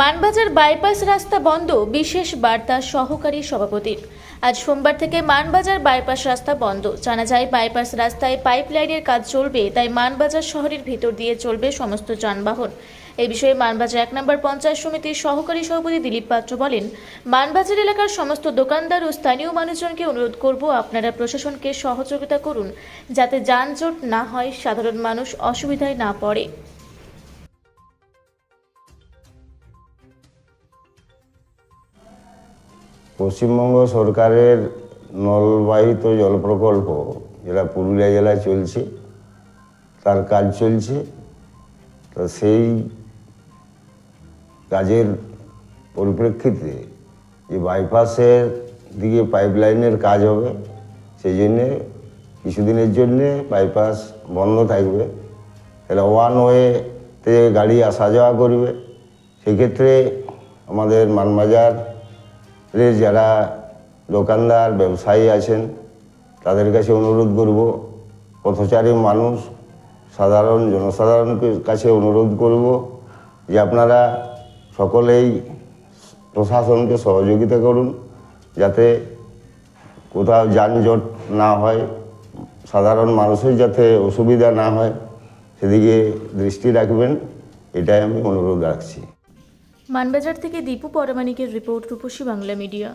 Manbazar bypass রাস্তা বন্ধ, বিশেষ বার্তা সহকারী সভাপতির। আজ সোমবার থেকে মানবাজার বাইপাস রাস্তা বন্ধ। জানা যায়, বাইপাস রাস্তায় পাইপলাইনের কাজ চলবে, তাই মানবাজার শহরের ভিতর দিয়ে চলবে সমস্ত যানবাহন। এ বিষয়ে মানবাজার এক নম্বর পঞ্চায়েত সমিতির সহকারী সভাপতি দিলীপ পাত্র বলেন, মানবাজার এলাকার সমস্ত দোকানদার ও স্থানীয় মানুষজনকে অনুরোধ করব, আপনারা প্রশাসনকে সহযোগিতা করুন, যাতে যানজট না হয়, সাধারণ মানুষ অসুবিধায় না পড়ে। পশ্চিমবঙ্গ সরকারের নলবাহিত জল প্রকল্প যেটা পুরুলিয়া জেলায় চলছে, তার কাজ চলছে। তো সেই কাজের পরিপ্রেক্ষিতে যে বাইপাসের দিকে পাইপলাইনের কাজ হবে, সেই জন্যে, কিছুদিনের জন্যে বাইপাস বন্ধ থাকবে। তাহলে ওয়ান ওয়েতে গাড়ি আসা যাওয়া করবে। সেক্ষেত্রে আমাদের মানবাজার যারা দোকানদার, ব্যবসায়ী আছেন, তাদের কাছে অনুরোধ করব, পথচারী মানুষ, সাধারণ জনসাধারণের কাছে অনুরোধ করব যে আপনারা সকলেই প্রশাসনকে সহযোগিতা করুন, যাতে কোথাও যানজট না হয়, সাধারণ মানুষের যাতে অসুবিধা না হয়, সেদিকে দৃষ্টি রাখবেন, এটাই আমি অনুরোধ রাখছি। মানবাজার থেকে দীপু পরমাণিকের রিপোর্ট রূপসী বাংলা মিডিয়া।